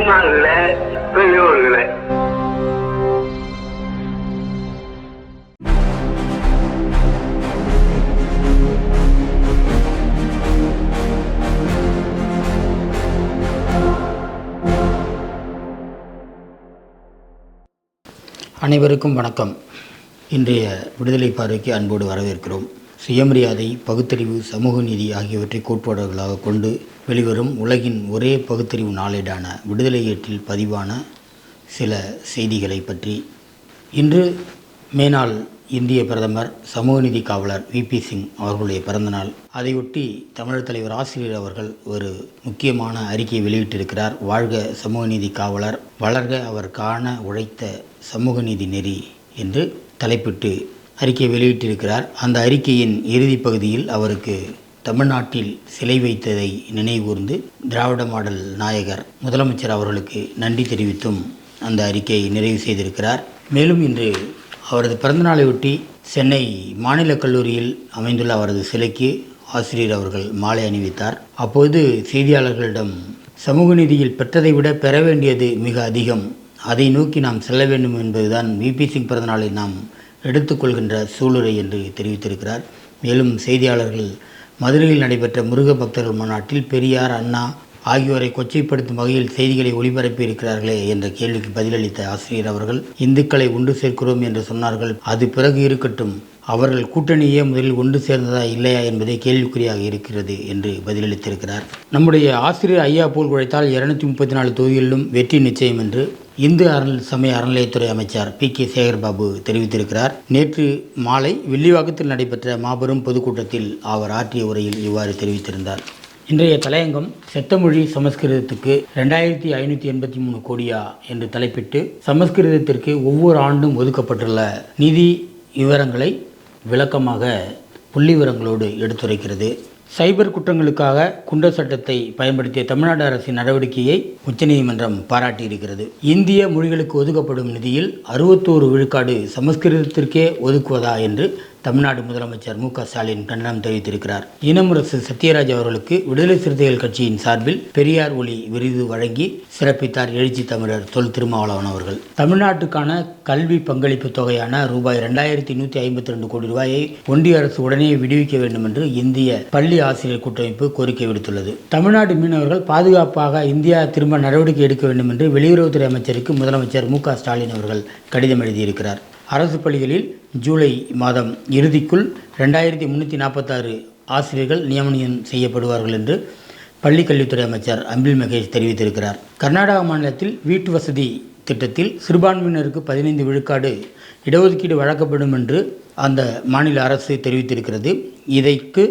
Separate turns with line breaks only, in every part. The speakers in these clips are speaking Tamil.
பூமான்ல பெரியோர்களே.
அனைவருக்கும் வணக்கம். இன்றைய விடுதலை பார்வைக்கு அன்போடு வரவேற்கிறோம். சுயமரியாதை பகுத்தறிவு சமூக நீதி ஆகியவற்றை கோட்பாடுகளாக கொண்டு வெளிவரும் உலகின் ஒரே பகுத்தறிவு நாளேடான விடுதலை ஏட்டில் பதிவான சில செய்திகளை பற்றி. இன்று மேனாள் இந்திய பிரதமர் சமூக நீதி காவலர் விபி சிங் அவர்களுடைய பிறந்தநாள். அதையொட்டி தமிழர் தலைவர் ஆசிரியர் அவர்கள் ஒரு முக்கியமான அறிக்கையை வெளியிட்டிருக்கிறார். வாழ்க சமூக நீதி காவலர் வளர்க அவர் காண உழைத்த சமூக நீதி நெறி என்று தலைப்பிட்டு அறிக்கை வெளியிட்டிருக்கிறார். அந்த அறிக்கையின் இறுதி பகுதியில் அவருக்கு தமிழ்நாட்டில் சிலை வைத்ததை நினைவுகூர்ந்து திராவிட மாடல் நாயகர் முதலமைச்சர் அவர்களுக்கு நன்றி தெரிவித்தும் அந்த அறிக்கையை நிறைவு செய்திருக்கிறார். மேலும் இன்று அவரது பிறந்தநாளையொட்டி சென்னை மாநில கல்லூரியில் அமைந்துள்ள அவரது சிலைக்கு ஆசிரியர் அவர்கள் மாலை அணிவித்தார். அப்போது செய்தியாளர்களிடம் சமூக நீதியில் பெற்றதை விட பெற வேண்டியது மிக அதிகம். அதை நோக்கி நாம் செல்ல வேண்டும் என்பதுதான் விபி சிங் பிறந்தநாளை நாம் எடுத்துக்கொள்கின்ற சூளுரை என்று தெரிவித்திருக்கிறார். மேலும் செய்தியாளர்கள் மதுரையில் நடைபெற்ற முருக பக்தர்கள் மாநாட்டில் பெரியார் அண்ணா ஆகியோரை கொச்சைப்படுத்தும் வகையில் செய்திகளை ஒளிபரப்பி இருக்கிறார்களே என்ற கேள்விக்கு பதிலளித்த ஆசிரியர் அவர்கள் இந்துக்களை ஒன்று சேர்க்கிறோம் என்று சொன்னார்கள். அது பிறகு இருக்கட்டும். அவர்கள் கூட்டணியே முதலில் ஒன்று சேர்ந்ததா இல்லையா என்பதே கேள்விக்குறியாக இருக்கிறது என்று பதிலளித்திருக்கிறார். நம்முடைய ஆசிரியர் ஐயா போல் உழைத்தால் இருநூத்தி முப்பத்தி நாலு தொகுதிகளிலும் வெற்றி நிச்சயம் என்று இந்து அறநிலை சமய அறநிலையத்துறை அமைச்சர் பி. கே. சேகர்பாபு தெரிவித்திருக்கிறார். நேற்று மாலை வில்லிவாக்கத்தில் நடைபெற்ற மாபெரும் பொதுக்கூட்டத்தில் அவர் ஆற்றிய உரையில் இவ்வாறு தெரிவித்திருந்தார். இன்றைய தலையங்கம் செத்தமொழி சமஸ்கிருதத்துக்கு ரெண்டாயிரத்தி ஐநூற்றி எண்பத்தி மூணு கோடியா என்று தலைப்பிட்டு சமஸ்கிருதத்திற்கு ஒவ்வொரு ஆண்டும் ஒதுக்கப்பட்டுள்ள நிதி விவரங்களை விளக்கமாக புள்ளி விவரங்களோடு எடுத்துரைக்கிறது. சைபர் குற்றங்களுக்காக குண்டர் சட்டத்தை பயன்படுத்திய தமிழ்நாடு அரசின் நடவடிக்கையை உச்சநீதிமன்றம் பாராட்டியிருக்கிறது. இந்திய மொழிகளுக்கு ஒதுக்கப்படும் நிதியில் அறுபத்தோரு விழுக்காடு சமஸ்கிருதத்திற்கே ஒதுக்குவதா என்று தமிழ்நாடு முதலமைச்சர் மு க ஸ்டாலின் கண்டனம் தெரிவித்திருக்கிறார். இனமுரசு சத்யராஜ் அவர்களுக்கு விடுதலை சிறுத்தைகள் கட்சியின் சார்பில் பெரியார் ஒளி விருது வழங்கி சிறப்பித்தார் எழுச்சி தமிழர் தொல் திருமாவளவன் அவர்கள். தமிழ்நாட்டுக்கான கல்வி பங்களிப்பு தொகையான ரூபாய் ரெண்டாயிரத்தி நூற்றி ஐம்பத்தி ரெண்டு கோடி ரூபாயை ஒன்றிய அரசு உடனே விடுவிக்க வேண்டும் என்று இந்திய பள்ளி ஆசிரியர் கூட்டமைப்பு கோரிக்கை விடுத்துள்ளது. தமிழ்நாடு மீனவர்கள் பாதுகாப்பாக இந்தியா திரும்ப நடவடிக்கை எடுக்க வேண்டும் என்று வெளியுறவுத்துறை அமைச்சருக்கு முதலமைச்சர் மு க ஸ்டாலின் அவர்கள் கடிதம் எழுதியிருக்கிறார். அரசு பள்ளிகளில் ஜூலை மாதம் இறுதிக்குள் ரெண்டாயிரத்தி முந்நூற்றி நாற்பத்தாறு ஆசிரியர்கள் நியமனம் செய்யப்படுவார்கள் என்று பள்ளி கல்வித்துறை அமைச்சர் அன்பில் மகேஷ் தெரிவித்திருக்கிறார். கர்நாடக மாநிலத்தில் வீட்டு வசதி திட்டத்தில் சிறுபான்மையினருக்கு பதினைந்து விழுக்காடு இடஒதுக்கீடு வழங்கப்படும் என்று அந்த மாநில அரசு தெரிவித்திருக்கிறது. இதற்கு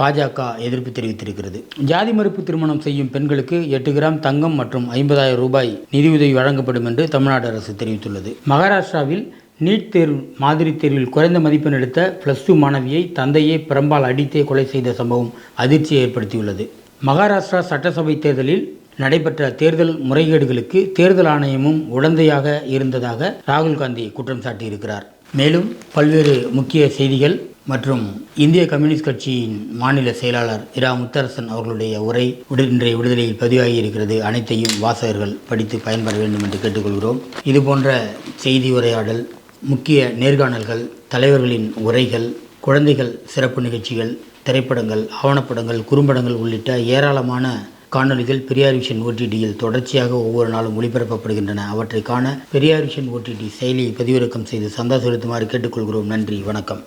பாஜக எதிர்ப்பு தெரிவித்திருக்கிறது. ஜாதி மறுப்பு திருமணம் செய்யும் பெண்களுக்கு எட்டு கிராம் தங்கம் மற்றும் ஐம்பதாயிரம் ரூபாய் நிதியுதவி வழங்கப்படும் என்று தமிழ்நாடு அரசு தெரிவித்துள்ளது. மகாராஷ்டிராவில் நீட் தேர்வு மாதிரி தேர்வில் குறைந்த மதிப்பெண் எடுத்த ப்ளஸ் டூ மாணவியை தந்தையே பிரம்பால் அடித்தே கொலை செய்த சம்பவம் அதிர்ச்சியை ஏற்படுத்தியுள்ளது. மகாராஷ்டிரா சட்டசபை தேர்தலில் நடைபெற்ற தேர்தல் முறைகேடுகளுக்கு தேர்தல் ஆணையமும் உடந்தையாக இருந்ததாக ராகுல் காந்தி குற்றம் சாட்டியிருக்கிறார். மேலும் பல்வேறு முக்கிய செய்திகள் மற்றும் இந்திய கம்யூனிஸ்ட் கட்சியின் மாநில செயலாளர் இரா முத்தரசன் அவர்களுடைய உரை இன்றைய விடுதலையில் பதிவாகி இருக்கிறது. அனைத்தையும் வாசகர்கள் படித்து பயன்பெற வேண்டும் என்று கேட்டுக்கொள்கிறோம். இது போன்ற செய்தி உரையாடல் முக்கிய நேர்காணல்கள் தலைவர்களின் உரைகள் குழந்தைகள் சிறப்பு நிகழ்ச்சிகள் திரைப்படங்கள் ஆவணப்படங்கள் குறும்படங்கள் உள்ளிட்ட ஏராளமான காணொளிகள் பெரியார் விஷன் ஓடிடியில் தொடர்ச்சியாக ஒவ்வொரு நாளும் ஒளிபரப்பப்படுகின்றன. அவற்றை காண பெரியார் விஷன் ஓடிடி செயலியை பதிவிறக்கம் செய்து சந்தா செலுத்துமாறு கேட்டுக்கொள்கிறோம். நன்றி. வணக்கம்.